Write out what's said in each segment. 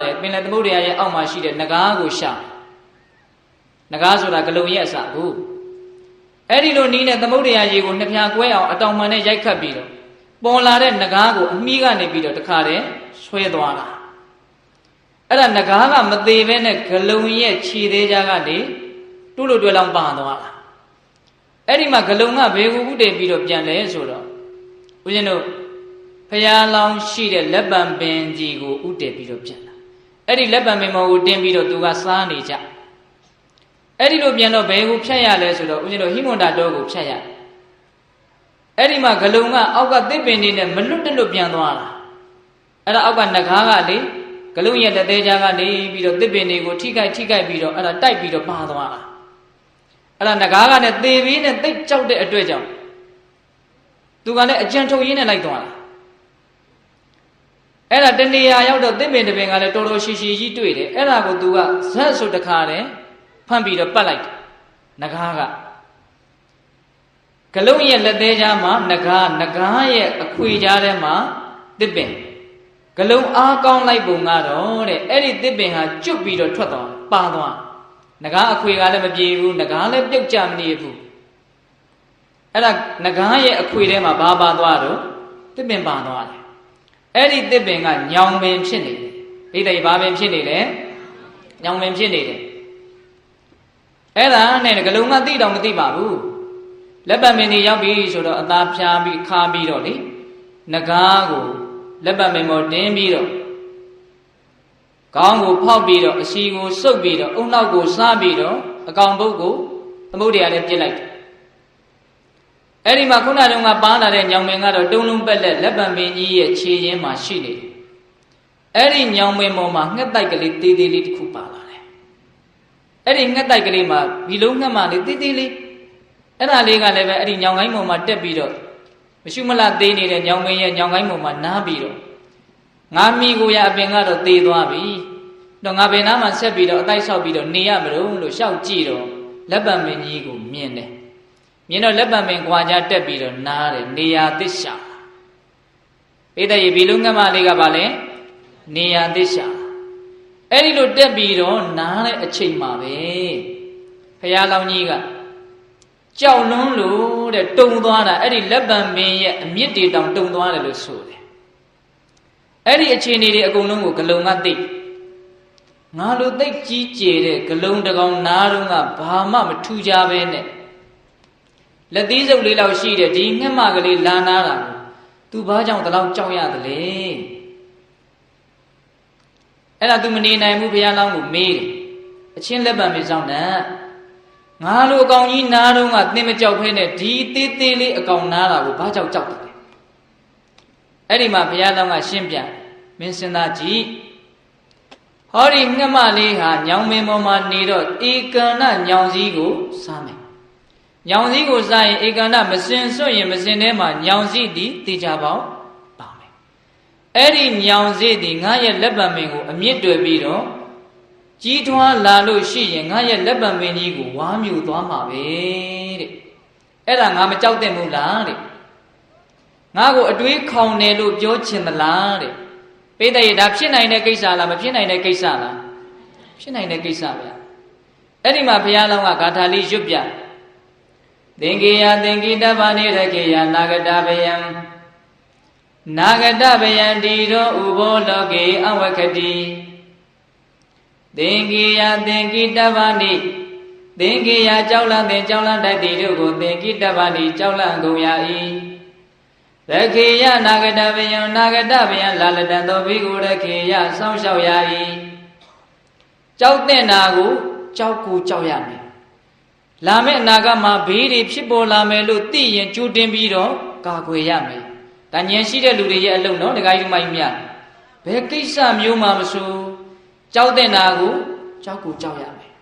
ပင်လယ်သမုဒ္ဒရာရဲ့အောက်မှာရှိတဲ့နဂါးကိုရှာနဂါးဆိုတာဂလုံရဲ့အစကိုအဲ့ဒီလိုနီးနဲ့သမုဒ္ဒရာရေကိုနှစ်ဖြာကွဲအောင်အတောင်မှန်နဲ့ရိုက်ခတ်ပြီးတော့ပေါ်လာတဲ့နဂါးကိုအမိကနေပြီးတော့တခါတည်းဆွဲသွားတာအဲ့ဒါနဂါးကမသေးဘဲနဲ့ဂလုံရဲ့ခြေသေးကြကနေတူးလို့တွဲလောင်းပါသွားတာအဲ့ဒီမှာဂလုံကဘယ်ကိုဥတည်ပြီးတော့ပြန်လဲဆိုတော့ဦးဇင်းတို့ဖရာလောင်းရှိတဲ့လက်ပံပင်ကြီးကိုဥတည်ပြီးတော့ပြန်လာ အဲ့ဒီလက်ပံပင်မော်ကိုတင်းပြီးတော့သူကစားနေကြအဲ့ဒီလိုပြန်တော့ဘယ်ကိုဖြတ်ရလဲဆိုတော့ဦးဇင်းတို့ဟိမွန်တာတောကိုဖြတ်ရအဲ့ဒီမှာဂလုံကအောက်ကသစ်ပင်တွေနဲ့မလွတ်တလွတ်ပြန်သွားတာအဲ့ဒါအောက်ကနဂါးကလေဂလုံရဲ့လက်သေးချာကနေပြီးတော့သစ်ပင်တွေကိုထိခိုက်ထိခိုက်ပြီးတော့အဲ့ဒါတိုက်ပြီးတော့ပါသွားတာအဲ့ဒါငကားကလည်းသေပြီးနဲ့တိတ်ကြောက်တဲ့အတွက်ကြောင့်သူကလည်းအကြံထုတ်ရင်းနဲ့လိုက်သွားတာ အဲ့ဒါတဏှာရောက်တော့သစ်ပင်တပင်ကလည်းတော်တော်ရှိရှိကြီးတွေ့တယ်အဲ့ဒါကိုသူကဇက်ဆိုတခါတည်းဖမ်းပြီးတော့ပတ်လိုက်တယ်ငကားကဂလုံးရဲ့လက်သေးကြားမှာငကားငကားရဲ့အခွေကြားထဲမှာသစ်ပင်ဂလုံးအားကောင်းလိုက်ပုံကတော့တဲ့အဲ့ဒီသစ်ပင်ဟာကျွတ်ပြီးတော့ထွက်သွားပါသွားငကားအခွေကလည်းမပြေဘူးငကားလည်းပြုတ်ကြမနေဘူးအဲ့ဒါငကားရဲ့အခွေထဲမှာဘာပါသွားတော့သစ်ပင်ပါသွားတယ် အဲ့ဒီသစ်ပင်ကညောင်ပင်ဖြစ်နေတယ်ဒိဋ္ဌိဘာပင်ဖြစ်နေလဲညောင်ပင်ဖြစ်နေတယ်အဲ့ဒါနဲ့ဂလုံးကသိတော့မသိပါဘူးလက်ပတ်မင်းကြီးရောက်ပြီဆိုတော့အသားဖြားပြီးခါပြီးတော့လေငကားကိုလက်ပတ်မင်းမောတင်းပြီးတော့ခေါင်းကိုဖောက်ပြီးတော့အစီကိုစုပ်ပြီးတော့အုံနောက်ကိုစားပြီးတော့အကောင်ပုတ်ကိုသမုဒ္ဒရာနဲ့ပြစ်လိုက်တယ် အဲ့ဒီမှာခုနတုန်းကပန်းလာတဲ့ညောင်မင်ကတော့တုံးလုံးပက်လက်လက်ပံပင်ကြီးရဲ့ခြေရင်းမှာရှိနေတယ်အဲ့ဒီညောင်မင်ပေါ်မှာငှက်တိုက်ကလေးတေးသေးလေးတစ်ခုပါလာတယ်အဲ့ဒီငှက်တိုက်ကလေးမှာဘီလုံးငှက်မလေးတေးသေးလေးအဲ့ဒါလေးကလည်းပဲအဲ့ဒီညောင်ကိုင်းပေါ်မှာတက်ပြီးတော့မရှုမလသေးနေတဲ့ညောင်မင်ရဲ့ညောင်ကိုင်းပေါ်မှာနားပြီးတော့ငါမိကိုရအပင်ကတော့သေသွားပြီတော့ငါပင်သားမှာဆက်ပြီးတော့အတိုက်ဆောက်ပြီးတော့နေရမလို့လို့ရှောက်ကြည့်တော့လက်ပံမင်းကြီးကိုမြင်တယ် မြင်တော့လက်ပံမင်းကွာကြတက်ပြီးတော့နားတယ်နေရာသစ္စာပိဋကရေဘီလုံးငတ်မလေးကပါလဲနေရာသစ္စာအဲ့ဒီလိုတက်ပြီးတော့နားတဲ့အချိန်မှာပဲဖရာလောင်းကြီးကကြောက်လွန်းလို့တဲ့တုံသွားတာအဲ့ဒီလက်ပံမင်းရဲ့အမြင့်တေတောင်တုံသွားတယ်လို့ဆိုတယ်အဲ့ဒီအခြေအနေတွေအကုန်လုံးကိုဂလုံကသိငါလိုသိကြီးကျယ်တဲ့ဂလုံတကောင်နားတော့ကဘာမှမထူကြပဲနဲ့ လက်သီးစုပ်လေးလောက်ရှိတဲ့ဒီငှက်မကလေးလာနာတာကို तू ဘာကြောင့်တလောက်ကြောက်ရတယ်လဲအဲ့ဒါ तू မနေနိုင်ဘူးဘုရားလောင်းကိုမေးတယ်အချင်းလက်ပံမေးဆောင်နဲ့ငါလိုအကောင်ကြီးနားတော့ကသင်မကြောက်ဖဲနဲ့ဒီသေးသေးလေးအကောင်နားတာကိုဘာကြောင့်ကြောက်တယ်အဲ့ဒီမှာဘုရားလောင်းကရှင်းပြန်မင်းစဉ်းစားကြည့်ဟောဒီငှက်မလေးဟာညောင်မင်းပေါ်မှာနေတော့ဧကန္နညောင်စည်းကိုစားမယ် ညောင်စည်းကိုစားရင်ဧကန္နမစင်စွန့်ရင်မစင်ထဲမှာညောင်စည်းသည်တေချာပေါင်းပါမယ်အဲ့ဒီညောင်စည်းသည်ငါရဲ့လက်ပံပင်ကိုအမြင့်တွယ်ပြီးတော့ကြီးထွားလာလို့ရှိရင်ငါရဲ့လက်ပံပင်ကြီးကိုဝါမြူသွားမှာပဲတဲ့အဲ့ဒါငါမကြောက်တဲ့ဘူးလားတဲ့ငါကိုအတွေးခေါင်တယ်လို့ပြောချင်သလားတဲ့ပိဋကရေဒါဖြစ်နိုင်တဲ့ကိစ္စလားမဖြစ်နိုင်တဲ့ကိစ္စလားဖြစ်နိုင်တဲ့ကိစ္စဗျအဲ့ဒီမှာဘုရားလောင်းကဂါထာလေးရွတ်ပြ သင်္ကေယသင်္ကိတဗာနေရကေယနာဂတဗယံနာဂတဗယံဒီရောဥဘောလောကေအဝကတိသင်္ကေယသင်္ကိတဗာနိသင်္ကေယကြောက်လန့်သင်ကြောက်လန့်တတ်သည်တို့ကိုသင်္ကိတဗာနိကြောက်လန့်ကုန်ရ၏ရခေယနာဂတဗယံနာဂတဗယံလာလတံသောဘိကုရခေယစောင့်ရှောက်ရ၏ကြောက်တဲ့နာကိုကြောက်ကိုကြောက်ရမယ် လာမယ့်အနာဂတ်မှာဘေးတွေဖြစ်ပေါ်လာမယ်လို့သိရင်ကြိုတင်ပြီးတော့ကာကွယ်ရမယ်ဒါဉာဏ်ရှိတဲ့လူတွေရဲ့အလုပ်နော်ဒကာကြီးမိုင်းမြဘယ်ကိစ္စမျိုးမှမဆိုကြောက်တဲ့နာကိုကြောက်ကိုကြောက်ရမယ်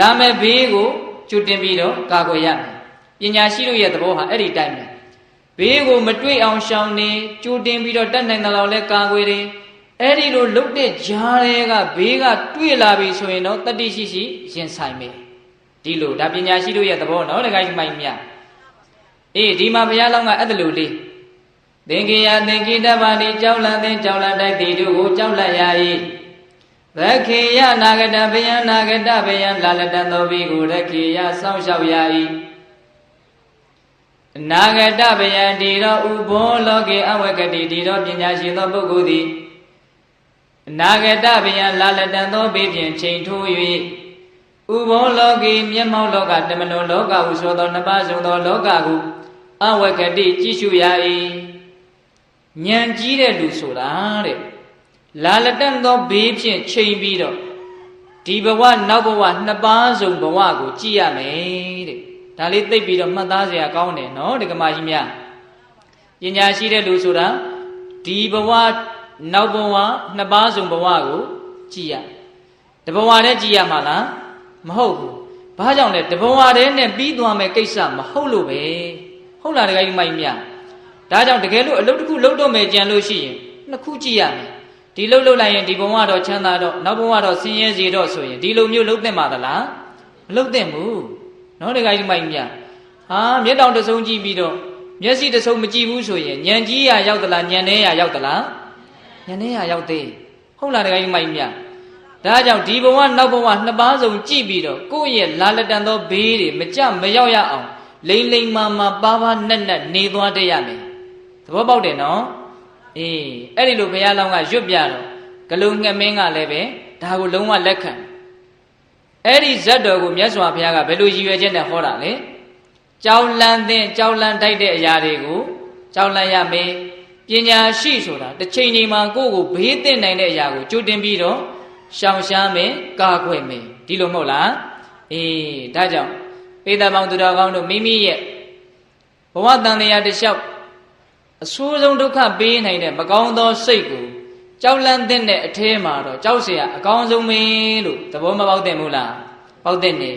လာမယ့်ဘေးကိုကြိုတင်ပြီးတော့ကာကွယ်ရမယ်ပညာရှိတို့ရဲ့သဘောဟာအဲ့ဒီတိုင်းပဲဘေးကိုမတွေ့အောင်ရှောင်နေကြိုတင်ပြီးတော့တတ်နိုင်တယ်လို့လဲကာကွယ်တယ်အဲ့ဒီလိုလုတ်တဲ့ဂျားတွေကဘေးကတွေ့လာပြီဆိုရင်တော့တတိရှိရှိရင်ဆိုင်မယ် ဒီလိုဒါပညာရှိတို့ရဲ့သဘောနော်တခါကြီးမိုက်မြအေးဒီမှာဘုရားလောင်းကအဲ့ဒါလိုလေးသင်္ကေယသင်္ကိတဗာတိကြောက်လန့်သင်ကြောက်လန့်တိုက်သည်တို့ကိုကြောက်လန့်ရ၏ရခေယနာဂတဘယံနာဂတဘယံလာလတံသောဘိကိုရခေယစောင့်ရှောက်ရ၏အနာဂတဘယံဒီတော့ဥဘောလောကေအဝကတိဒီတော့ပညာရှိသောပုဂ္ဂိုလ်သည်အနာဂတဘယံလာလတံသောဘိဖြင့်ချိန်ထိုး၍ ဥဘောလောကေမျက်မှောက်လောကတမနောလောကဟုဆိုသောနှစ်ပါးစုံသောလောကကိုအဝကတိကြည့်ရှုရ၏ဉာဏ်ကြီးတဲ့လူဆိုတာတဲ့လာလတန်သောဘေးဖြင့်ချိန်ပြီးတော့ဒီဘဝနောက်ဘဝနှစ်ပါးစုံဘဝကိုကြည့်ရမယ်တဲ့ဒါလေးသိပြီးတော့မှတ်သားစရာကောင်းတယ်နော်ဒကမာကြီးများပညာရှိတဲ့လူဆိုတာဒီဘဝနောက်ဘဝနှစ်ပါးစုံဘဝကိုကြည့်ရတဘဝတည်းကြည့်ရမှာလား မဟုတ်ဘူးဘာကြောင့်လဲတဘဝတည်းနဲ့ပြီးသွားမယ်ကိစ္စမဟုတ်လို့ပဲဟုတ်လားဒကာကြီးမိုက်မြဒါကြောင့်တကယ်လို့အလုပ်တစ်ခုလုပ်တော့မယ်ကြံလို့ရှိရင်နှစ်ခုကြည့်ရမယ်ဒီလှုပ်လှုပ်လိုက်ရင်ဒီဘဝတော့ချမ်းသာတော့နောက်ဘဝတော့ဆင်းရဲစေတော့ဆိုရင်ဒီလိုမျိုးလှုပ်သင့်ပါသလားမလှုပ်သင့်ဘူးနော်တခါကြီးမိုက်မြဟာမျက်တောင်တဆုံကြည့်ပြီးတော့မျက်စိတဆုံမကြည့်ဘူးဆိုရင်ညံကြီးရရောက်သလားညံနေရရောက်သလားညံနေရရောက်သေးဟုတ်လားတခါကြီးမိုက်မြ ဒါကြောင့်ဒီဘဝနောက်ဘဝနှစ်ပါးစုံကြည့်ပြီးတော့ကိုယ့်ရဲ့လာလက်တန်သောဘေးတွေမကြမရောက်ရအောင်လိမ့်လိမ့်မာမာပါပါနက်နက်နေသွားတတ်ရမယ်သဘောပေါက်တယ်နော်အေးအဲ့ဒီလိုဘုရားလောင်းကရွတ်ပြတော့ဂလုံငှက်မင်းကလည်းပဲဒါကိုလုံးဝလက်ခံအဲ့ဒီဇတ်တော်ကိုမြတ်စွာဘုရားကဘယ်လိုရည်ရွယ်ချက်နဲ့ဟောတာလဲကြောက်လန့်တဲ့ကြောက်လန့်တိုက်တဲ့အရာတွေကိုကြောက်လန့်ရမယ်ပညာရှိဆိုတာတစ်ချိန်ချိန်မှာကိုယ့်ကိုဘေးသင့်နိုင်တဲ့အရာကိုကြိုတင်ပြီးတော့ ရှောင်ရှားမယ်ကာကွယ်မယ်ဒီလိုမဟုတ်လားအေးဒါကြောင့်ပေတပေါင်းသူတော်ကောင်းတို့မိမိရဲ့ဘဝတန်တရားတစ်လျှောက်အဆိုးဆုံးဒုက္ခပေးနိုင်တဲ့မကောင်းသောစိတ်ကိုကြောက်လန့်တဲ့အထဲမှာတော့ကြောက်เสียအကောင်းဆုံးပဲလို့သဘောမပေါက်တဲ့မို့လားပေါက်တဲ့နေ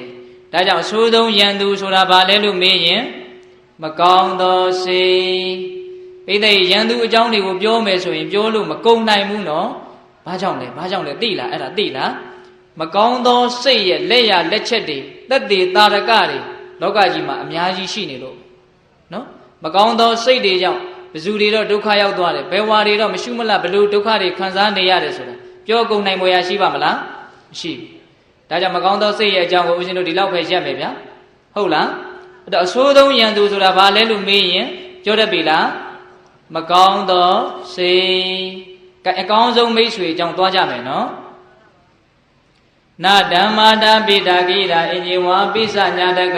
ဒါကြောင့်အဆိုးဆုံးယံသူဆိုတာဘာလဲလို့မေးရင်မကောင်းသောစိတ်ပိဋိယံသူအကြောင်းတွေကိုပြောမယ်ဆိုရင်ပြောလို့မကုန်နိုင်ဘူးနော် ဘာကြောင့်လဲဘာကြောင့်လဲသိလားအဲ့ဒါသိလားမကောင်းသောစိတ်ရဲ့လက်ရလက်ချက်တွေတက်တည်တာရကတွေလောကကြီးမှာအများကြီးရှိနေလို့နော်မကောင်းသောစိတ်တွေကြောင့်ဘယ်သူတွေတော့ဒုက္ခရောက်သွားတယ်ဘယ်ဝါတွေတော့မရှုမလဘလို့ဒုက္ခတွေခံစားနေရတယ်ဆိုတာပြောကုန်နိုင်ပေါ်ရရှိပါမလားမရှိဘူးဒါကြောင့်မကောင်းသောစိတ်ရဲ့အကြောင်းကိုဦးဇင်းတို့ဒီလောက်ပဲရက်မယ်ဗျာဟုတ်လားအဲ့တော့အဆိုးဆုံးယံသူဆိုတာဘာလဲလို့မေးရင်ပြောတတ်ပြီလားမကောင်းသောစိတ် အကောင်းဆုံးမိတ်ဆွေအကြောင်းသွားကြမယ်နော်နာဓမ္မာတာပိတာကိတာအင်ဂျေဝါပိစညာတက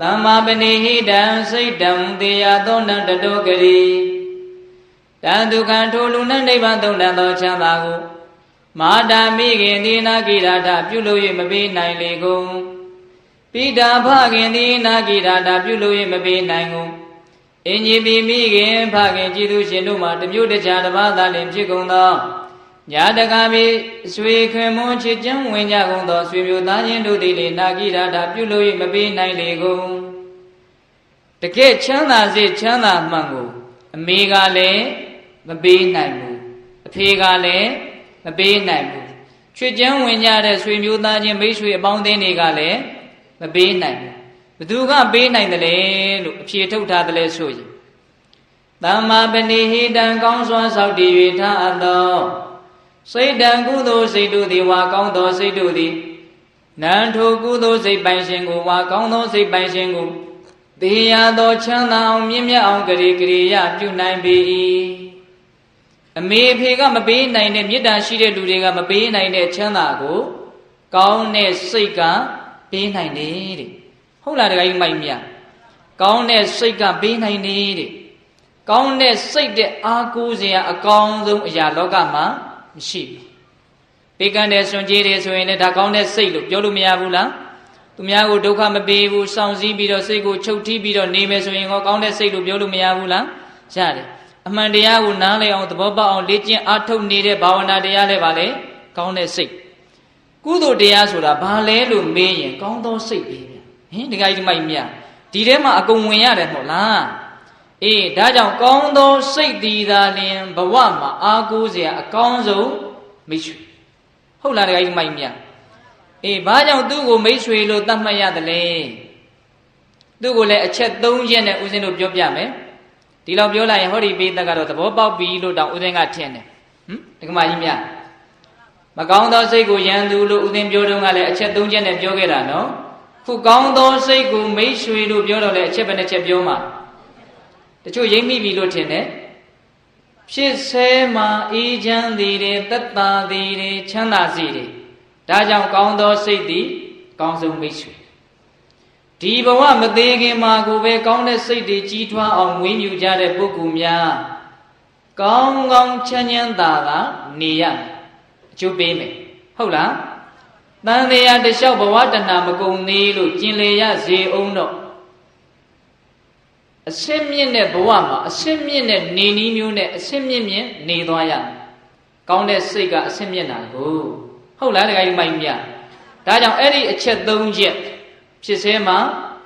သမ္မာပနိဟိတံစိတ်တံတေယသောနံတတောကရိတံဒုက္ခံထိုလူနှင့်နိဗ္ဗာန်သုံးတန်သောချမ်းသာကိုမာတာမိခင်ဒီနာကိရာထပြုလို့၍မပေးနိုင်လေကုန်ပိတာဖခင်ဒီနာကိရာထပြုလို့၍မပေးနိုင်ကုန် အင်ကြီးပိမိခင်ဖခင်ကြည်သူရှင်တို့မှာတမျိုးတခြားတစ်ပါးသာလင်ဖြစ်ကုန်သောညာတကာမိဆွေခွင်မွန်ချစ်ချမ်းဝင်ကြကုန်သောဆွေမျိုးသားချင်းတို့သည်လေနာဂိရာတာပြုလို့၍မပေးနိုင်လေကုန်တကယ်ချမ်းသာစေချမ်းသာမှန်ကိုအမေကလည်းမပေးနိုင်ဘူးအဖေကလည်းမပေးနိုင်ဘူးချွေချမ်းဝင်ကြတဲ့ဆွေမျိုးသားချင်းမိတ်ဆွေအပေါင်းအသင်းတွေကလည်းမပေးနိုင်ဘူး ဘသူကပေးနိုင်တယ်လေလို့အဖြေထုတ်ထားတယ်လေဆိုရင်သမ္မာပဏိဟိတံကောင်းစွာဆောက်တည်၍ထားအပ်သောစိတ်တံကုသိုလ်စိတ်တို့သည်ဝါကောင်းသောစိတ်တို့သည်နံထိုကုသိုလ်စိတ်ပိုင်ရှင်ကိုဝါကောင်းသောစိတ်ပိုင်ရှင်ကိုတေရသောချမ်းသာအောင်မြင့်မြတ်အောင်ကြရေကြရေရပြုနိုင်ပေ၏အမေအဖေကမပေးနိုင်တဲ့မေတ္တာရှိတဲ့လူတွေကမပေးနိုင်တဲ့ချမ်းသာကို ကောင်းတဲ့စိတ်ကပေးနိုင်တယ်တဲ့ ဟုတ်လားတခါကြီးမိုက်မြကောင်းတဲ့စိတ်ကပေးနိုင်တယ်တဲ့ကောင်းတဲ့စိတ်တဲ့အာကိုးစရာအကောင်းဆုံးအရာလောကမှာမရှိဘူးပေးကမ်းတဲ့စွန့်ကြည်တွေဆိုရင်လည်းဒါကောင်းတဲ့စိတ်လို့ပြောလို့မရဘူးလားသူများကိုဒုက္ခမပေးဘူးစောင့်စည်းပြီးတော့စိတ်ကိုချုပ်ထီးပြီးတော့နေမယ်ဆိုရင်ဟောကောင်းတဲ့စိတ်လို့ပြောလို့မရဘူးလားရတယ်အမှန်တရားကိုနားလည်အောင်သဘောပေါက်အောင်လေ့ကျင့်အားထုတ်နေတဲ့ဘာဝနာတရားလည်းပါလေကောင်းတဲ့စိတ်ကုသိုလ်တရားဆိုတာဘာလဲလို့မေးရင်ကောင်းသောစိတ်ပဲဗျ ဟင်ဒကာကြီးဒီမိုက်မြဒီထဲမှာအကုန်ဝင်ရတယ်မဟုတ်လားအေးဒါကြောင့်ကောင်းသောစိတ်သည်သာလျင်ဘဝမှာအားကိုးစရာအကောင်းဆုံးမိတ်ဆွေဟုတ်လားဒကာကြီးဒီမိုက်မြအေးဘာကြောင့်သူ့ကိုမိတ်ဆွေလို့သတ်မှတ်ရတယ်လဲသူ့ကိုလည်းအချက်၃ချက်နဲ့ဦးဇင်းတို့ပြောပြမယ်ဒီလောက်ပြောလိုက်ရင်ဟောဒီပေးသက်ကတော့သဘောပေါက်ပြီလို့တောင်ဦးဇင်းကထင်တယ်ဟင်ဒကမကြီးများမကောင်းသောစိတ်ကိုရန်သူလို့ဦးသင်ပြောတုန်းကလည်းအချက်၃ချက်နဲ့ပြောခဲ့တာနော် ခုကောင်းသောစိတ်ကိုမိတ်ဆွေလို့ပြောတော့လည်းအချက်ပဲတစ်ချက်ပြောမှာတချို့ရိမ့်မိပြီလို့ထင်တယ်ဖြစ်ဆဲမှာအေးချမ်းသည်တယ်သက်သာသည်တယ်ချမ်းသာစေတယ်ဒါကြောင့်ကောင်းသောစိတ်သည်ကောင်းဆုံးမိတ်ဆွေဒီဘဝမသေးခင်မှာကိုပဲကောင်းတဲ့စိတ်တွေကြီးထွားအောင်မွေးမြူကြတဲ့ပုဂ္ဂိုလ်များကောင်းကောင်းချမ်းချမ်းသာသာနေရမယ်အကျိုးပေးမယ်ဟုတ်လား တန်တရားတလျှောက်ဘဝတဏမကုံသေးလို့ကျင်လေရစေအောင်တော့အစင်းမြင့်တဲ့ဘဝမှာအစင်းမြင့်တဲ့နေနည်းမျိုးနဲ့အစင်းမြင့်မြင့်နေသွားရမယ်ကောင်းတဲ့စိတ်ကအစင်းမြင့်တာကိုဟုတ်လားတခါကြီးမိုင်းမြဒါကြောင့်အဲ့ဒီအချက်၃ချက်ဖြစ်စေမှာ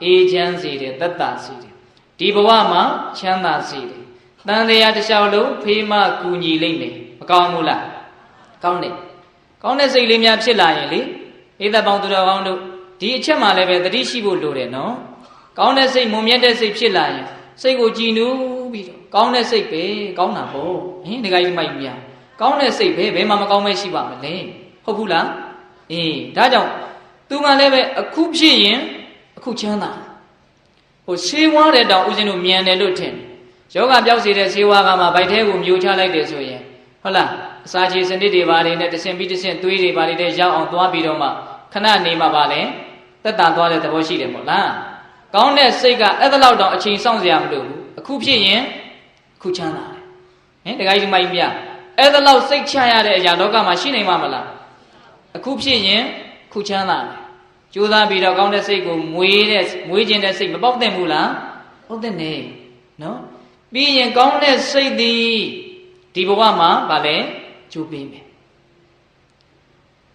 အေးချမ်းစေတယ်သက်သာစေတယ်ဒီဘဝမှာချမ်းသာစေတယ်တန်တရားတစ်လျှောက်လုံးဖေးမကူညီလိမ့်မယ်မကောင်းဘူးလားကောင်းတယ်ကောင်းတဲ့စိတ်လေးများဖြစ်လာရင်လေ ဧသက်ပေါင်းသူတော်ကောင်းတို့ဒီအချက်မှလည်းပဲသတိရှိဖို့လိုတယ်နော်ကောင်းတဲ့စိတ်မုံမြတ်တဲ့စိတ်ဖြစ်လာရင်စိတ်ကိုကြည်နူးပြီးတော့ကောင်းတဲ့စိတ်ပဲကောင်းတာပေါ့ဟင်ဒီကကြီးမိုက်မြကောင်းတဲ့စိတ်ပဲဘယ်မှမကောင်းမဲရှိပါမလဲဟုတ်ဘူးလားအေးဒါကြောင့်သူကလည်းပဲအခုဖြစ်ရင်အခုချမ်းသာဟိုဆေးဝါးတဲ့တောင်ဦးဇင်းတို့မြန်တယ်လို့ထင်ယောဂပြောက်စေတဲ့ဆေးဝါးကမှဗိုက်ထဲကိုမျိုးချလိုက်တယ်ဆိုရင် ဟုတ်လားအစာချေစနစ်တွေပါနေနဲ့တဆင်ပြီးတဆင်သွေးတွေပါနေတဲ့ရောက်အောင်သွားပြီးတော့မှခဏနေမှပါလေတက်တာသွားတဲ့သဘောရှိတယ်မို့လားကောင်းတဲ့စိတ်ကအဲ့ဒါလောက်တောင်အချိန်စောင့်စရာမလိုဘူးအခုဖြစ်ရင်အခုချမ်းသာတယ်ဟင်တခါကြီးမိုက်မြအဲ့ဒါလောက်စိတ်ချရတဲ့အရာလောကမှာရှိနေမှာမလားအခုဖြစ်ရင်ခုချမ်းသာတယ်ကြိုးစားပြီးတော့ကောင်းတဲ့စိတ်ကိုမွေးတဲ့မွေးခြင်းတဲ့စိတ်မပေါက်သင့်ဘူးလားပေါက်သင့်နေနော်ပြီးရင်ကောင်းတဲ့စိတ်သည် ဒီဘဝမှာဗာလဲကျိုးပေးမယ်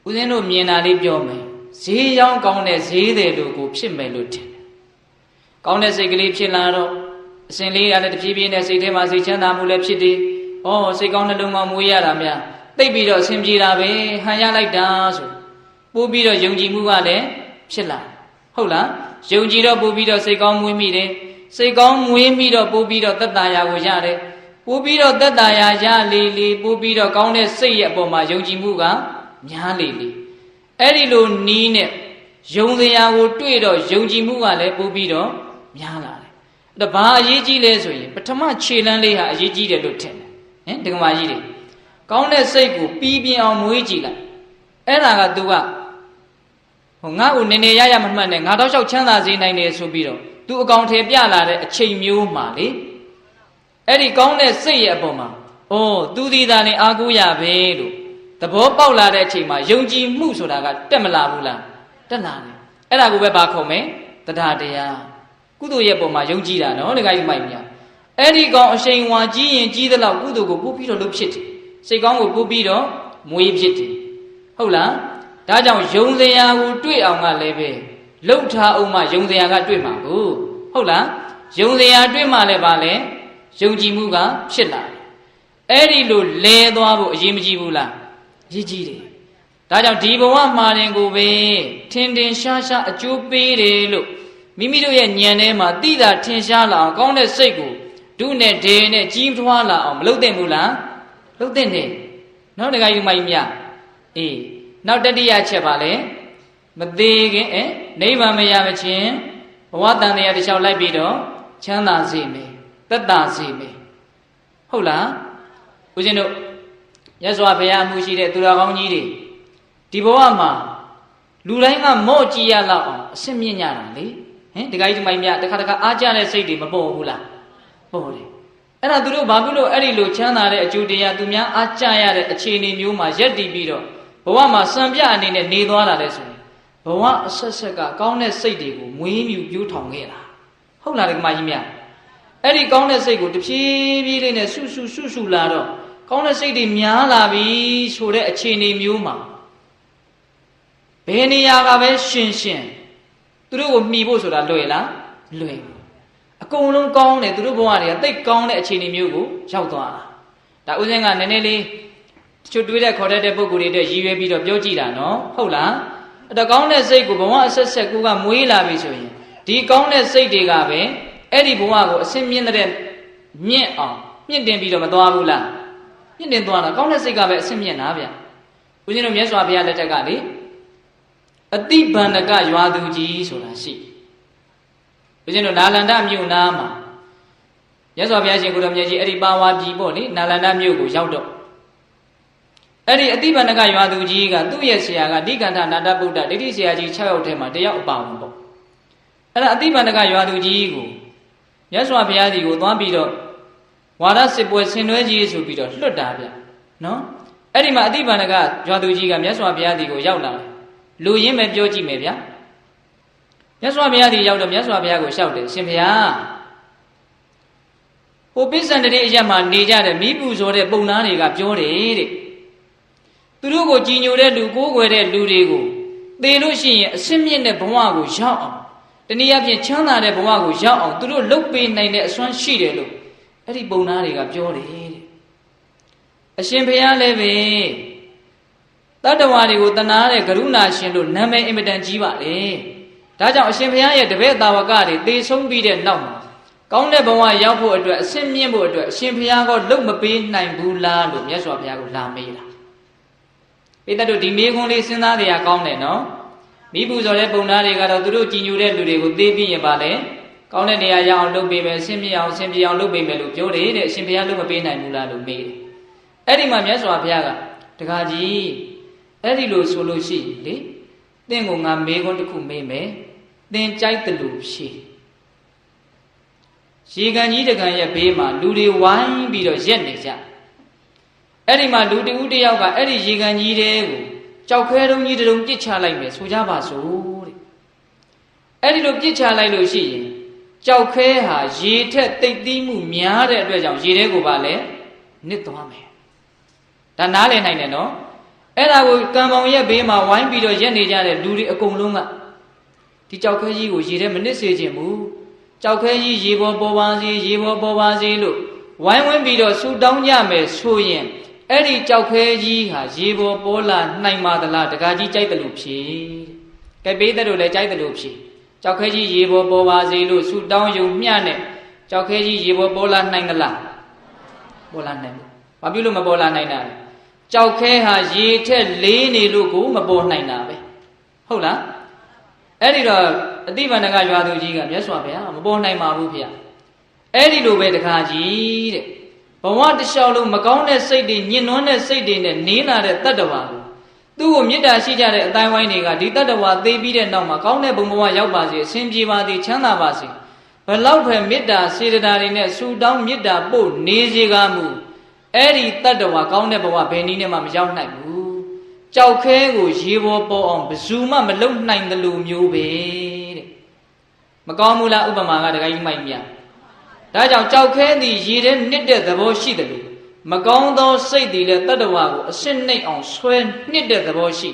ဦးဇင်းတို့မြင်တာလေးပြောမယ်ဈေးရောင်းကောင်းတဲ့ဈေးတယ်လို့ကိုဖြစ်မယ်လို့ထင်တယ်ကောင်းတဲ့စိတ်ကလေးဖြစ်လာတော့အစဉ်လေးရတဲ့တဖြည်းဖြည်းနဲ့စိတ်ထဲမှာစိတ်ချမ်းသာမှုလည်းဖြစ်တယ်ဩစိတ်ကောင်းနှလုံးကောင်းမွေးရတာများသိပ်ပြီးတော့အဆင်ပြေတာပဲဟန်ရလိုက်တာဆိုပို့ပြီးတော့ယုံကြည်မှုကလည်းဖြစ်လာဟုတ်လားယုံကြည်တော့ပို့ပြီးတော့စိတ်ကောင်းမွေးမိတယ်စိတ်ကောင်းမွေးမိတော့ပို့ပြီးတော့သက်တာယာကိုရတယ် ပို့ပြီးတော့သက်တာယာရလေလေပို့ပြီးတော့ကောင်းတဲ့စိတ်ရဲ့အပေါ်မှာယုံကြည်မှုကများလေလေအဲ့ဒီလိုနီးနဲ့ယုံတရားကိုတွေ့တော့ယုံကြည်မှုကလည်းပို့ပြီးတော့များလာတယ်အဲ့ဒါဘာအရေးကြီးလဲဆိုရင်ပထမခြေလမ်းလေးဟာအရေးကြီးတယ်လို့ထင်တယ်ဟင်ဒကမာကြီးတွေကောင်းတဲ့စိတ်ကိုပြီးပြင်းအောင်မွေးကြည့်လိုက်အဲ့ဒါက तू ကဟိုငါ့ကိုနည်းနည်းရရမမှတ်နဲ့ငါတော့လျှောက်ချမ်းသာစေနိုင်တယ်ဆိုပြီးတော့ तू အကောင်ထဲပြလာတဲ့အချိန်မျိုးမှာလေ အဲ့ဒီကောင်းတဲ့စိတ်ရဲ့အပေါ်မှာအိုး तू ဒီသားနဲ့အာကိုရပဲလို့သဘောပေါက်လာတဲ့အချိန်မှာယုံကြည်မှုဆိုတာကတက်မလာဘူးလားတက်လာတယ်အဲ့ဒါကိုပဲဘာခုံမယ်တရားတရားကုသိုလ်ရဲ့ပုံမှာယုံကြည်တာနော်တခါကြီးမိုက်မြအဲ့ဒီကောင်အရှိန်ဝါကြီးရင်ကြီးသလောက်ကုသိုလ်ကိုပို့ပြီးတော့လုပ်ဖြစ်တယ်စိတ်ကောင်းကိုပို့ပြီးတော့မွေးဖြစ်တယ်ဟုတ်လားဒါကြောင့်ယုံစရာကိုတွေ့အောင်ကလည်းပဲလှုပ်ထားအောင်မှယုံစရာကတွေ့မှာကိုဟုတ်လားယုံစရာတွေ့မှလည်းပါလေ ယုံကြည်မှုကဖြစ်လာတယ်အဲ့ဒီလိုလဲသွားဖို့အရေးမကြီးဘူးလားအရေးကြီးတယ်ဒါကြောင့်ဒီဘဝမှာတင်ကိုပဲထင်ထင်ရှားရှားအကျိုးပေးတယ်လို့မိမိတို့ရဲ့ဉာဏ်ထဲမှာသိတာထင်ရှားလာအောင်ကောင်းတဲ့စိတ်ကိုဒုနဲ့ဒေနဲ့ကြီးထွားလာအောင်မလုပ်သင့်ဘူးလားလုပ်သင့်တယ်နော်တခါယူမိုင်းမြအေးနောက်တတိယချက်ပါလေမသေးခင်အဲနိဗ္ဗာန်မရမချင်းဘဝတန်တရားတစ်လျှောက်လိုက်ပြီးတော့ချမ်းသာစေမယ် သက်သာစေမယ်ဟုတ်လားဦးဇင်းတို့ရသော်ဘုရားမှုရှိတဲ့သူတော်ကောင်းကြီးတွေဒီဘဝမှာလူတိုင်းကမော့ကြည့်ရလောက်အောင်အဆင့်မြင့်ကြတာလေဟင်တခါကြီးဒီမိုင်းမြတခါတခါအားကြတဲ့စိတ်တွေမပေါ်ဘူးလားပေါ်တယ်အဲ့ဒါသူတို့ဘာဖြစ်လို့အဲ့ဒီလိုချမ်းသာတဲ့အကျိုးတရားသူများအားကြရတဲ့အခြေအနေမျိုးမှာရက်တည်ပြီးတော့ဘဝမှာစံပြအနေနဲ့နေသွားတာလဲဆိုရင်ဘဝအဆက်ဆက်ကကောင်းတဲ့စိတ်တွေကိုမွေးမြူပြိုးထောင်ခဲ့တာဟုတ်လားဒီကမကြီးမြတ် အဲ့ဒီကောင်းတဲ့စိတ်ကိုတဖြည်းဖြည်းလေးနဲ့ဆုဆုဆုဆုလာတော့ကောင်းတဲ့စိတ်တွေများလာပြီဆိုတဲ့အခြေအနေမျိုးမှာဘယ်နေရာကပဲရှင်ရှင်သူတို့ကိုမှီဖို့ဆိုတာလွယ်လားလွယ်အကုန်လုံးကောင်းတယ်သူတို့ဘဝတွေကတိတ်ကောင်းတဲ့အခြေအနေမျိုးကိုရောက်သွားတာဒါဥစဉ်ကနည်းနည်းလေးချွတ်တွေးတဲ့ခေါ်တတ်တဲ့ပုံကိုယ်တွေအတွက်ရည်ရွယ်ပြီးတော့ပြောကြည့်တာနော်ဟုတ်လားအဲ့တော့ကောင်းတဲ့စိတ်ကိုဘဝအဆက်ဆက်ကိုကမွေးလာပြီဆိုရင်ဒီကောင်းတဲ့စိတ်တွေကပဲ အဲ့ဒီဘဝကိုအစင်းမြင့်တဲ့မြင့်အောင်မြင့်တင်ပြီးတော့မသွားဘူးလားမြင့်တင်သွားတာကောင်းတဲ့စိတ်ကပဲအစင်းမြင့်တာဗျဥဦးဇင်းတို့မြတ်စွာဘုရားလက်ထက်ကလေအတိဗန္ဒကရွာသူကြီးဆိုတာရှိဦးဇင်းတို့နာလန္ဒမြို့နာမှာမြတ်စွာဘုရားရှင်ကိုရောမြတ်ကြီးအဲ့ဒီပါဝါပြည်ပေါ့လေနာလန္ဒမြို့ကိုရောက်တော့အဲ့ဒီအတိဗန္ဒကရွာသူကြီးကသူ့ရဲ့ဆရာကဓိကန္ထနာတဗုဒ္ဓဒိဋ္ဌိဆရာကြီး6ယောက်ထဲမှာတယောက်အပါဝင်ပေါ့အဲ့ဒါအတိဗန္ဒကရွာသူကြီးကို မြတ်စွာဘုရားဒီကိုသွားပြီးတော့ဝါရစစ်ပွဲဆင်နွှဲကြီးဆိုပြီးတော့လွတ်တာဗျနော်အဲ့ဒီမှာအတိဗန္ဒကရွာသူကြီးကမြတ်စွာဘုရားဒီကိုရောက်လာတယ်လူရင်းပဲပြောကြည့်မယ်ဗျမြတ်စွာဘုရားဒီရောက်တော့မြတ်စွာဘုရားကိုလျှောက်တယ်ရှင်ဘုရားဟိုပိဿန္တရေအရက်မှာနေကြတဲ့မိပူဇော်တဲ့ပုံသားတွေကပြောတယ်တဲ့သူတို့ကိုကြည်ညိုတဲ့လူကိုးကွယ်တဲ့လူတွေကိုသေလို့ရှိရင်အစင်းမြင့်တဲ့ဘဝကိုရောက်အောင် တနည်းအားဖြင့်ချမ်းသာတဲ့ဘဝကိုရောက်အောင်သူတို့လှုပ်ပေးနိုင်တဲ့အစွမ်းရှိတယ်လို့အဲ့ဒီပုံသားတွေကပြောတယ်တဲ့အရှင်ဘုရားလည်းပဲတတ္တဝါတွေကိုတနာတဲ့ကရုဏာရှင်လို့နာမည်အင်မတန်ကြီးပါလေဒါကြောင့်အရှင်ဘုရားရဲ့တပည့်တာဝကတွေသေဆုံးပြီးတဲ့နောက်မှာကောင်းတဲ့ဘဝရောက်ဖို့အတွက်အစင်းမြင့်ဖို့အတွက်အရှင်ဘုရားကလှုပ်မပေးနိုင်ဘူးလားလို့မြတ်စွာဘုရားကလာမေးတာပိတ္တတို့ဒီမေးခွန်းလေးစဉ်းစားကြရကောင်းတယ်နော် မိပူဇော်တဲ့ပုံသားတွေကတော့သူတို့ကြည်ညိုတဲ့လူတွေကိုသိပြီးရင်ပါလေကောင်းတဲ့နေရာရအောင်လုပ်ပေးမယ်ဆင်းပြေအောင်ဆင်းပြေအောင်လုပ်ပေးမယ်လို့ပြောတယ်တဲ့အရှင်ဘုရားလုပ်မပေးနိုင်ဘူးလားလို့မေးတယ်အဲ့ဒီမှာမြတ်စွာဘုရားကတခါကြီးအဲ့ဒီလိုဆိုလို့ရှိရင်လေတင့်ကိုငါမေးခွန်းတစ်ခုမေးမယ်သင်ကြိုက်တယ်လို့ဖြေရေကန်ကြီးတကန်ရဲ့ဘေးမှာလူတွေဝိုင်းပြီးတော့ရက်နေကြအဲ့ဒီမှာလူတဦးတယောက်ကအဲ့ဒီရေကန်ကြီးတဲကို ကြောက်ခဲတုံးကြီးတုံးပြစ်ချလိုက်မယ်ဆိုကြပါစို့တဲ့အဲ့ဒီလိုပြစ်ချလိုက်လို့ရှိရင်ကြောက်ခဲဟာရေထက်တိတ်သီးမှုများတဲ့အတွက်ကြောင့်ရေထဲကိုပါလဲနစ်သွားမယ်ဒါနားလည်နိုင်တယ်နော်အဲ့ဒါကိုကံပေါင်ရဲ့ဘေးမှာဝိုင်းပြီးတော့ရက်နေကြတဲ့လူတွေအကုန်လုံးကဒီကြောက်ခဲကြီးကိုရေထဲမနစ်စေခြင်းဘူးကြောက်ခဲကြီးရေပေါ်ပေါ်ပါစေရေပေါ်ပေါ်ပါစေလို့ဝိုင်းဝန်းပြီးတော့ဆူတောင်းကြမယ်ဆိုရင် အဲ့ဒီကြောက်ခဲကြီးဟာရေပေါ်ပေါ်လာနိုင်ပါသလားတကားကြီးကြိုက်တယ်လို့ဖြေကဲပေးတယ်လို့လည်းကြိုက်တယ်လို့ဖြေကြောက်ခဲကြီးရေပေါ်ပေါ်ပါစေလို့ဆူတောင်းယုံမျှနဲ့ကြောက်ခဲကြီးရေပေါ်ပေါ်လာနိုင်သလားပေါ်လာနိုင်ဘူးဘာဖြစ်လို့မပေါ်လာနိုင်တာလဲကြောက်ခဲဟာရေထက်လေးနေလို့ကိုမပေါ်နိုင်တာပဲဟုတ်လားအဲ့ဒီတော့အတိဗန္ဒကရွာသူကြီးကမြတ်စွာဘုရားမပေါ်နိုင်ပါဘူးဖေ။အဲ့ဒီလိုပဲတခါကြီးတဲ့ ဘဝတလျှောက်လုံးမကောင်းတဲ့စိတ်တွေညှဉ်းနှွမ်းတဲ့စိတ်တွေနဲ့နေလာတဲ့တတ္တဝါကိုသူ့ကိုမေတ္တာရှိကြတဲ့အတိုင်းဝိုင်းတွေကဒီတတ္တဝါသိပြီးတဲ့နောက်မှာကောင်းတဲ့ဘုံဘဝရောက်ပါစေအစဉ်ပြေပါစေချမ်းသာပါစေဘလောက်ပဲမေတ္တာစေတနာတွေနဲ့ဆူတောင်းမေတ္တာပို့နေစေကားမူအဲ့ဒီတတ္တဝါကောင်းတဲ့ဘဝဘယ်နည်းနဲ့မှမရောက်နိုင်ဘူးကြောက်ခဲကိုရေပေါ်ပေါ်အောင်ဘယ်သူမှမလုံနိုင်တယ်လို့မျိုးပဲတဲ့မကောင်းဘူးလားဥပမာကတခါကြီးမိုက်မြ ဒါကြောင့်ကြောက်ခဲသည်ရေထဲနစ်တဲ့သဘောရှိတယ်လို့မကောင်းသောစိတ်သည်လည်းတတ္တဝါကိုအစစ်နှိတ်အောင်ဆွဲနှစ်တဲ့သဘောရှိ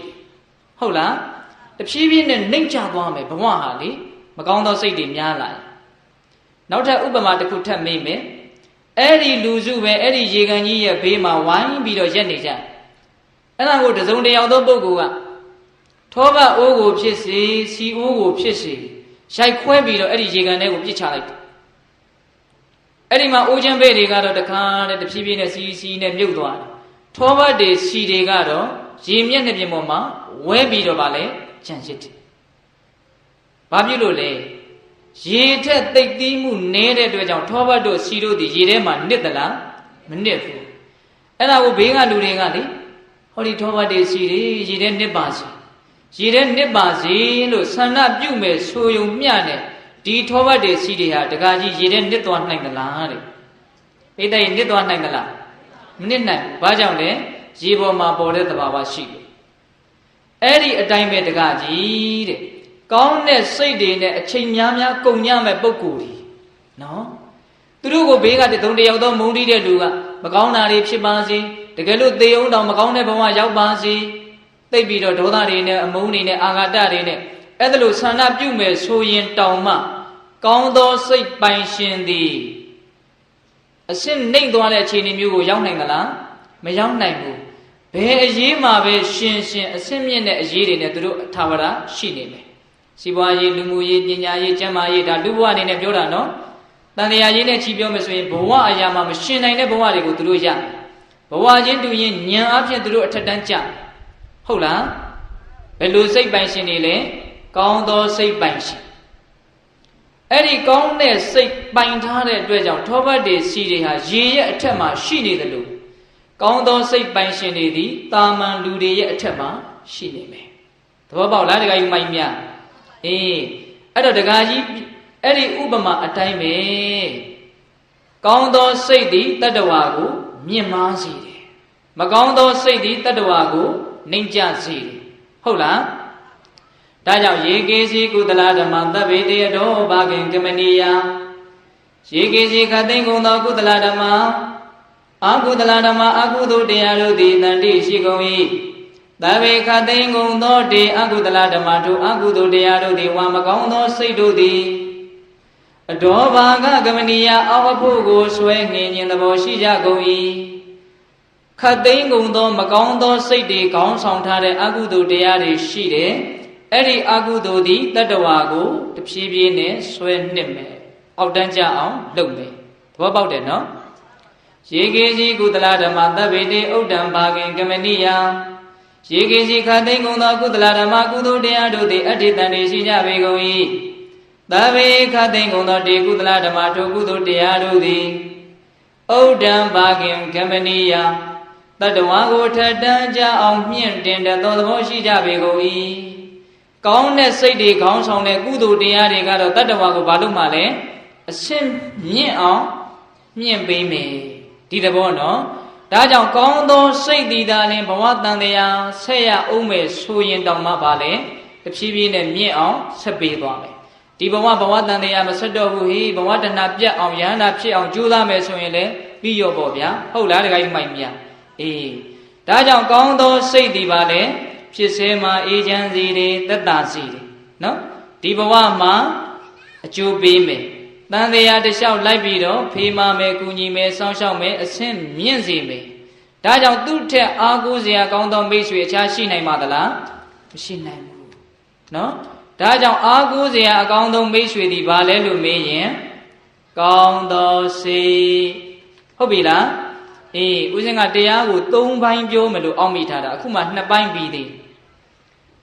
ဟုတ်လားတဖြည်းဖြည်းနဲ့နှိတ်ချသွားမယ်ဘဝဟာလေမကောင်းသောစိတ်တွေများလာနောက်ထပ်ဥပမာတစ်ခုထပ်မေးမယ်အဲ့ဒီလူစုပဲအဲ့ဒီရေကန်ကြီးရဲ့ဘေးမှာဝိုင်းပြီးတော့ရက်နေကြအဲ့ဒါကိုတစုံတယောက်သောပုဂ္ဂိုလ်ကထောကအိုးကိုဖြစ်စေစီအိုးကိုဖြစ်စေရိုက်ခွဲပြီးတော့အဲ့ဒီရေကန်ထဲကိုပြစ်ချလိုက်တယ် အဲ့ဒီမှာအိုးချမ်းပဲ့တွေကတော့တခါနဲ့တဖြည်းဖြည်းနဲ့စီစီနဲ့မြုပ်သွားတယ်ထောဘတ်တွေစီတွေကတော့ရေမျက်နှာပြင်ပေါ်မှာဝဲပြီးတော့ဗာလဲကြံရစ်တယ်ဘာဖြစ်လို့လဲရေထက်သိပ်သီးမှုနည်းတဲ့အတွက်ကြောင့်ထောဘတ်တို့စီတို့ဒီရေထဲမှာနစ်သလားမနစ်ဘူးအဲ့ဒါကိုဘေးကလူတွေကလေဟောဒီထောဘတ်တွေစီတွေရေထဲနစ်ပါစေရေထဲနစ်ပါစေလို့ဆန္ဒပြုမယ်ဆိုယုံမျှနဲ့ ဒီထောဘတ်တွေစီတွေဟာတကားကြီးရေထဲနစ်သွားနိုင်သလားတဲ့ပိဋကရေနစ်သွားနိုင်သလားမနစ်နိုင်ဘူးဘာကြောင့်လဲရေပေါ်မှာပေါ်တဲ့သဘာဝရှိတယ်အဲ့ဒီအတိုင်းပဲတကားကြီးတဲ့ကောင်းတဲ့စိတ်တွေနဲ့အချိန်များများကုန်ညမဲ့ပုံကိုယ်ကြီးနော်သူတို့ကိုဘေးကတုံတယောက်သောမုန်းတီးတဲ့လူကမကောင်းတာတွေဖြစ်ပါစေတကယ်လို့သေအောင်တောင်မကောင်းတဲ့ဘဝရောက်ပါစေသိပ်ပြီးတော့ဒေါသတွေနဲ့အမုန်းတွေနဲ့အာဃာတတွေနဲ့အဲ့ဒါလို့ဆန္ဒပြုမယ်ဆိုရင်တောင်မှ ကောင်းသောစိတ်ပိုင်ရှင်သည်အရှင်းနှိမ့်သွားတဲ့အခြေအနေမျိုးကိုရောက်နိုင်သလားမရောက်နိုင်ဘူးဘယ်အရေးမှာပဲရှင်ရှင်အရှင်းမြင့်တဲ့အရေးတွေနဲ့သူတို့အထာဝရရှိနေမယ်စီးပွားရေးလူမှုရေးပညာရေးကျန်းမာရေးဒါလူဘဝအနေနဲ့ပြောတာနော်တန်တရားရေးနဲ့ချီပြောမယ်ဆိုရင်ဘဝအရာမှာမရှင်နိုင်တဲ့ဘဝတွေကိုသူတို့ရဘဝချင်းတူရင်ဉာဏ်အဖြစ်သူတို့အထက်တန်းကြဟုတ်လားဘယ်လိုစိတ်ပိုင်ရှင်တွေလဲကောင်းသောစိတ်ပိုင်ရှင် အဲ့ဒီကောင်းတဲ့စိတ်ပိုင်ထားတဲ့အတွက်ကြောင့်ထောပတ်တွေစီတွေဟာရေရဲ့အထက်မှာရှိနေတယ်လို့ကောင်းသောစိတ်ပိုင်ရှင်တွေသည်တာမန်လူတွေရဲ့အထက်မှာရှိနေမယ်သဘောပေါက်လားတခါယူမိုင်းမြအေးအဲ့တော့တခါကြီးအဲ့ဒီဥပမာအတိုင်းပဲကောင်းသောစိတ်သည်တတ္တဝါကိုမြင့်မားစေတယ်မကောင်းသောစိတ်သည်တတ္တဝါကိုနှိမ်ကျစေတယ်ဟုတ်လား ဒါကြောင့်ရေကေစီကုသလဓမ္မသဗ္ဗေတယတောဘာကင်ကမနိယရေကေစီခသိင်္ဂုံသောကုသလဓမ္မအာကုသလဓမ္မအကုသိုလ်တရားတို့သည်တန်တိရှိကုန်၏သဗ္ဗေခသိင်္ဂုံသောတေအကုသလဓမ္မတို့အကုသိုလ်တရားတို့သည်ဝါမကောင်းသောစိတ်တို့သည်အတော်ဘာကကမနိယအောက်အဖို့ကိုဆွဲငင်ခြင်းသဘောရှိကြကုန်၏ခတ်သိမ်းကုန်သော မကောင်းသောစိတ်တွေခေါင်းဆောင်ထားတဲ့အကုသိုလ်တရားတွေရှိတယ် အဲ့ဒီအကုသိုလ်သည်တတ္တဝါကိုတဖြည်းဖြည်းနဲ့ဆွဲနှစ်မယ်အောက်တန်းကြအောင်လုပ်မယ်သဘောပေါက်တယ်နော်ရေကေစီကုသလဓမ္မသဗ္ဗေတေဥဒ္ဒံဘာကင်ကမနိယရေကေစီခတ်သိမ်းကုန်သောကုသလဓမ္မကုသိုလ်တရားတို့သည်အဋ္ဌိတန်တွေရှိကြပေကုန်၏သဗ္ဗေခတ်သိမ်းကုန်သောတေကုသလဓမ္မထိုကုသိုလ်တရားတို့သည်ဥဒ္ဒံဘာကင်ကမနိယတတ္တဝါကိုထက်တန်းကြအောင်မြင့်တင်တဲ့သောသဘောရှိကြပေကုန်၏ ကောင်းတဲ့စိတ်တွေခေါင်းဆောင်တဲ့ကုသိုလ်တရားတွေကတော့တတ္တဝါကိုဘာလို့မှလဲအရှင်းမြင့်အောင်မြင့်ပေးမယ်ဒီသဘောနော်ဒါကြောင့်ကောင်းသောစိတ်တည်တာလင်ဘဝတန်တရားဆက်ရအောင်မယ်ဆိုရင်တောင်မှပါလေတဖြည်းဖြည်းနဲ့မြင့်အောင်ဆက်ပေးသွားမယ်ဒီဘဝဘဝတန်တရားမဆက်တော့ဘူးဟေးဘဝတဏပြတ်အောင်ယန္တာဖြစ်အောင်ကြိုးစားမယ်ဆိုရင်လည်းပြီးရောပေါ့ဗျာဟုတ်လားတခါကြီးမိုက်မြအေးဒါကြောင့်ကောင်းသောစိတ်ဒီပါလေ ဖြစ်စေမှာအေးချမ်းစီတွေသက်သာစီတွေနော်ဒီဘဝမှာအကျိုးပေးမယ်တန်တရားတစ်လျှောက်လိုက်ပြီးတော့ဖေးမမယ်ကူညီမယ်စောင့်ရှောက်မယ်အဆင့်မြင့်စေမယ်ဒါကြောင့်သူ့ထက်အားကိုးစရာကောင်းသောမိတ်ဆွေအခြားရှိနိုင်ပါသလားမရှိနိုင်ဘူးနော်ဒါကြောင့်အားကိုးစရာအကောင်းဆုံးမိတ်ဆွေဒီဘာလဲလို့မေးရင်ကောင်းသောစိတ်ဟုတ်ပြီလားအေးဦးဇင်းကတရားကို၃ပိုင်းပြောမယ်လို့အောက်မိထားတာအခုမှ၂ပိုင်းပြီးသေး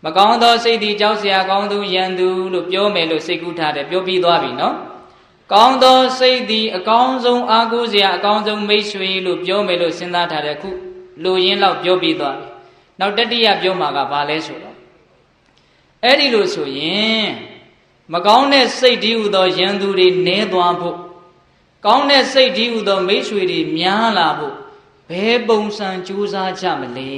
မကောင်းသောစိတ်ဒီကြောက်စရာကောင်းသူယံသူလို့ပြောမယ်လို့စိတ်ကူးထားတယ်ပြောပြီးသွားပြီနော်ကောင်းသောစိတ်ဒီအကောင်းဆုံးအားကိုးစရာအကောင်းဆုံးမိတ်ဆွေလို့ပြောမယ်လို့စဉ်းစားထားတယ်အခုလူရင်းလောက်ပြောပြီးသွားပြီနောက်တတိယပြောမှာကဘာလဲဆိုတော့အဲ့ဒီလို့ဆိုရင်မကောင်းတဲ့စိတ်ဒီဟုသောယံသူတွေနည်းသွားဖို့ကောင်းတဲ့စိတ်ဒီဟုသောမိတ်ဆွေတွေများလာဖို့ဘယ်ပုံစံကြိုးစားကြမလဲ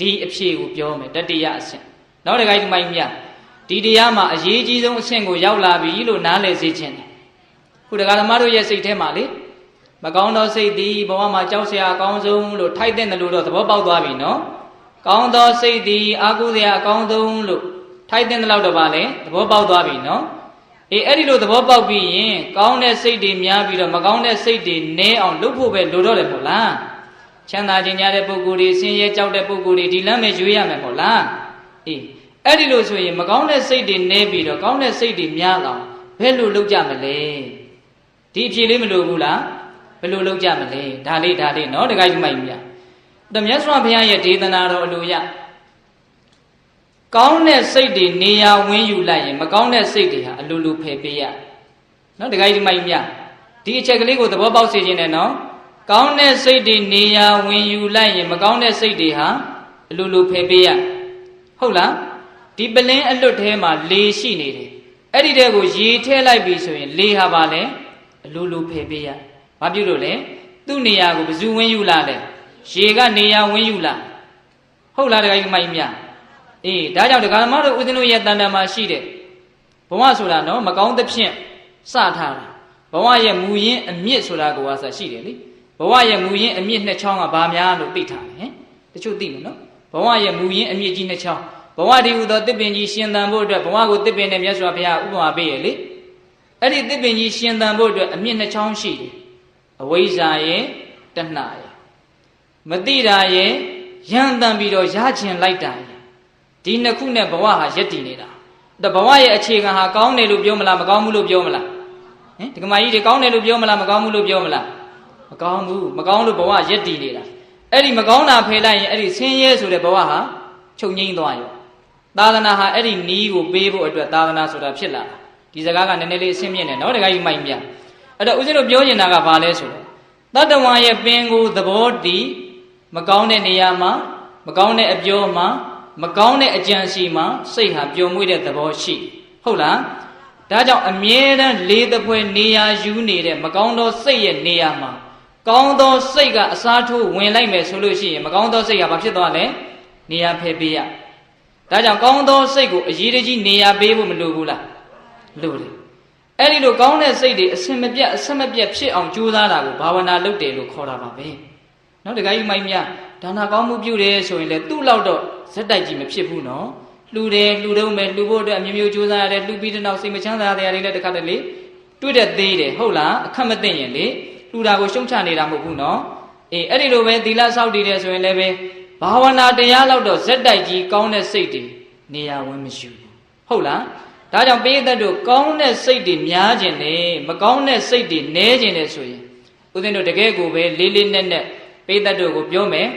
ဒီအဖြေကိုပြောမယ်တတိယအဆင့်နောက်တစ်ခိုက်ဒီမိုင်းမြဒီတရားမှာအရေးကြီးဆုံးအဆင့်ကိုရောက်လာပြီလို့နားလည်စေခြင်းတယ်ခုတရားဓမ္မတို့ရဲ့စိတ်ထဲမှာလေမကောင်းသောစိတ်သည်ဘဝမှာကြောက်စရာအကောင်းဆုံးလို့ထိုက်တဲ့တယ်လို့တော့သဘောပေါက်သွားပြီနော်ကောင်းသောစိတ်သည်အာဟုစရာအကောင်းဆုံးလို့ထိုက်တဲ့တယ်လို့တော့ဗာလေသဘောပေါက်သွားပြီနော်အေးအဲ့ဒီလိုသဘောပေါက်ပြီးရင်ကောင်းတဲ့စိတ်တွေများပြီးတော့မကောင်းတဲ့စိတ်တွေနည်းအောင်လုပ်ဖို့ပဲလိုတော့တယ်မို့လား ချမ်းသာခြင်းကြတဲ့ပုဂ္ဂိုလ်တွေဆင်းရဲကြောက်တဲ့ပုဂ္ဂိုလ်တွေဒီလမ်းပဲရွေးရမယ်မို့လားအေးအဲ့ဒီလိုဆိုရင်မကောင်းတဲ့စိတ်တွေနည်းပြီးတော့ကောင်းတဲ့စိတ်တွေများအောင်ဘယ်လိုလုပ်ကြမလဲဒီအဖြေလေးမလိုဘူးလားဘယ်လိုလုပ်ကြမလဲဒါလေးဒါလေးနော်တခါကြီးမိုက်မြတ်တမြတ်စွာဘုရားရဲ့ဒေသနာတော်အလိုရကောင်းတဲ့စိတ်တွေနေရာဝင်းယူလိုက်ရင်မကောင်းတဲ့စိတ်တွေဟာအလိုလိုဖယ်ပေးရနော်တခါကြီးမိုက်မြတ်ဒီအချက်ကလေးကိုသဘောပေါက်စေခြင်းနဲ့နော် ကောင်းတဲ့စိတ်တွေနေရာဝင်ယူလိုက်ရင် မကောင်းတဲ့စိတ်တွေဟာအလိုလိုဖယ်ပေးရဟုတ်လားဒီပလင်းအလွတ်ထဲမှာလေရှိနေတယ်အဲ့ဒီတဲကိုရေထဲလိုက်ပြီဆိုရင် လေဟာပါလဲအလိုလိုဖယ်ပေးရဘာပြုလို့လဲသူ့နေရာကိုဘယ်သူဝင်ယူလာလဲရေကနေရာဝင်ယူလာဟုတ်လားတခါကြီးမိုင်းမြအေးဒါကြောင့်ဒကာမတို့ဦးဇင်းတို့ရဲ့တန်တန်မှာရှိတယ်ဘဝဆိုတာနော်မကောင်းသဖြင့်စထားတာဘဝရဲ့မူရင်းအမြင့်ဆိုတာကိုအဆရှိတယ်လေ ဘဝရဲ့မူရင်းအမြင့်နှစ်ချောင်းကဘာများလို့သိထားတယ်ဟင်တချို့သိမယ်နော်ဘဝရဲ့မူရင်းအမြင့်ကြီးနှစ်ချောင်းဘဝဒီဟူသောတစ်ပင်ကြီးရှင်သန်ဖို့အတွက်ဘဝကိုတစ်ပင်နဲ့မြတ်စွာဘုရားဥပမာပေးရလေအဲ့ဒီတစ်ပင်ကြီးရှင်သန်ဖို့အတွက်အမြင့်နှစ်ချောင်းရှိတယ်အဝိဇ္ဇာရဲ့တဏှာရဲ့မတိတာရဲ့ရန်တန်ပြီးတော့ရချင်လိုက်တာရဲ့ဒီနှစ်ခုနဲ့ဘဝဟာယက်တည်နေတာတဘဝရဲ့အခြေခံဟာကောင်းတယ်လို့ပြောမလားမကောင်းဘူးလို့ပြောမလားဟင်ဒီကမာကြီးတွေကောင်းတယ်လို့ပြောမလားမကောင်းဘူးလို့ပြောမလားမ ကောင်းဘူးမကောင်းလို့ဘဝရက်တည်နေတာအဲ့ဒီမကောင်းတာဖယ်လိုက်ရင်အဲ့ဒီဆင်းရဲဆိုတဲ့ဘဝဟာချုပ်ငိမ့်သွားရောသာသနာဟာအဲ့ဒီနီးကိုပေးဖို့အတွက်သာသနာဆိုတာဖြစ်လာတာဒီစကားကနည်းနည်းလေးအဆင့်မြင့်တယ်နော်တခါကြီးမိုက်မြအဲ့တော့ဦးဇင်းတို့ပြောနေတာကဘာလဲဆိုတော့တတ္တဝါရဲ့ပင်ကိုသဘောတည်မကောင်းတဲ့နေရာမှာမကောင်းတဲ့အပြောမှာမကောင်းတဲ့အကြံစီမှာစိတ်ဟာပျော်မွေ့တဲ့သဘောရှိဟုတ်လားဒါကြောင့်အမြဲတမ်းလေးသဖွဲနေရာယူနေတဲ့မကောင်းသောစိတ်ရဲ့နေရာမှာ ကောင်းသောစိတ်ကအစားထိုးဝင်လိုက်မယ်ဆိုလို့ရှိရင်မကောင်းသောစိတ်ကဘာဖြစ်သွားလဲနေရာဖယ်ပေးရဒါကြောင့်ကောင်းသောစိတ်ကိုအရေးတကြီးနေရာပေးဖို့မလိုဘူးလားလိုတယ်အဲ့ဒီလိုကောင်းတဲ့စိတ်တွေအစင်မပြတ်အဆက်မပြတ်ဖြစ်အောင်ကြိုးစားတာကိုဘာဝနာလုပ်တယ်လို့ခေါ်တာပါပဲနော်တခါကြီးမိုင်းမြဒါနာကောင်းမှုပြုတယ်ဆိုရင်လေသူ့လောက်တော့ဇက်တိုက်ကြီးမဖြစ်ဘူးနော်လှူတယ်လှူတော့မယ်လှူဖို့အတွက်အမျိုးမျိုးကြိုးစားရတယ်လှူပြီးတဲ့နောက်စိတ်မချမ်းသာတဲ့နေရာတွေလည်းတခါတလေတွေ့တဲ့သေးတယ်ဟုတ်လားအခက်မသိရင်လေ လှူတာကိုရှုံချနေတာမဟုတ်ဘူးနော်အေးအဲ့ဒီလိုပဲသီလဆောက်တည်တယ်ဆိုရင်လည်းပဲဘာဝနာတရားလောက်တော့ဇက်တိုက်ကြီးကောင်းတဲ့စိတ်တွေနေရာဝင်မရှိဘူးဟုတ်လားဒါကြောင့်ပိဋကတ်တို့ကောင်းတဲ့စိတ်တွေများခြင်းနဲ့မကောင်းတဲ့စိတ်တွေနည်းခြင်းနဲ့ဆိုရင်ဦးဇင်းတို့တကယ်ကိုပဲလေးလေးနက်နက်ပိဋကတ်တို့ကိုပြောမယ်